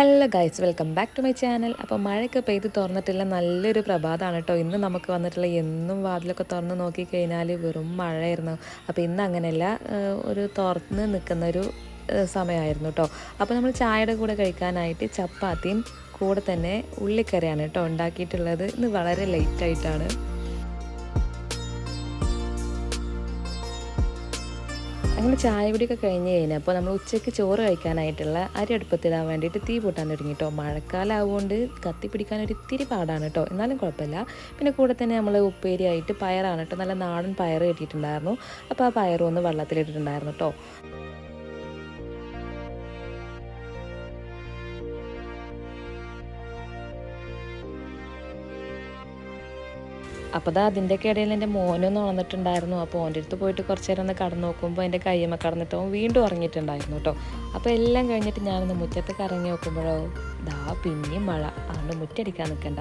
Hello guys welcome back to my channel അപ്പോൾ മഴയൊക്കെ പെയ്ത് തുറന്നിട്ടില്ല നല്ലൊരു പ്രഭാതമാണ് കേട്ടോ ഇന്ന് നമുക്ക് വന്നിട്ടുള്ള എന്നും വാതിലൊക്കെ തുറന്ന് നോക്കിക്കഴിഞ്ഞാൽ വെറും മഴയായിരുന്നു. അപ്പോൾ ഇന്ന് അങ്ങനെയല്ല ഒരു തുറന്ന് നിൽക്കുന്നൊരു സമയമായിരുന്നു കേട്ടോ അപ്പോൾ നമ്മൾ ചായയുടെ കൂടെ കഴിക്കാനായിട്ട് ചപ്പാത്തിയും കൂടെ തന്നെ ഉള്ളിക്കറിയാണ് കേട്ടോ ഉണ്ടാക്കിയിട്ടുള്ളത്. ഇന്ന് വളരെ ലേറ്റ് അങ്ങനെ ചായ കുടിയൊക്കെ കഴിഞ്ഞ് കഴിഞ്ഞപ്പോൾ നമ്മൾ ഉച്ചയ്ക്ക് ചോറ് കഴിക്കാനായിട്ടുള്ള അരി അടുപ്പത്തിടാൻ വേണ്ടിയിട്ട് തീ പൊട്ടാൻ തുടങ്ങി കേട്ടോ മഴക്കാലം ആവുകൊണ്ട് കത്തി പിടിക്കാൻ ഒരു ഇത്തിരി പാടാണ് കേട്ടോ എന്നാലും കുഴപ്പമില്ല. പിന്നെ കൂടെ തന്നെ നമ്മൾ ഉപ്പേരി ആയിട്ട് പയറാണ് കേട്ടോ നല്ല നാടൻ പയർ കിട്ടിയിട്ടുണ്ടായിരുന്നു. അപ്പോൾ ആ പയറും ഒന്ന് വെള്ളത്തിലിട്ടിട്ടുണ്ടായിരുന്നു കേട്ടോ അപ്പോൾ അത് അതിന്റെയൊക്കെ ഇടയിൽ എന്റെ മോനൊന്ന് ഉണർന്നിട്ടുണ്ടായിരുന്നു അപ്പോൾ ഓന്റെ അടുത്ത് പോയിട്ട് കുറച്ച് നേരം ഒന്ന് കടന്നു നോക്കുമ്പോൾ എന്റെ കയ്യമ്മ കടന്നിട്ട് അവൻ വീണ്ടും ഉറങ്ങിയിട്ടുണ്ടായിരുന്നു കേട്ടോ. അപ്പോൾ എല്ലാം കഴിഞ്ഞിട്ട് ഞാനൊന്ന് മുറ്റത്തേക്ക് ഇറങ്ങി നോക്കുമ്പോഴോ ദാ പിന്നെയും മഴ. അതുകൊണ്ട് മുറ്റടിക്കാൻ നിൽക്കണ്ട.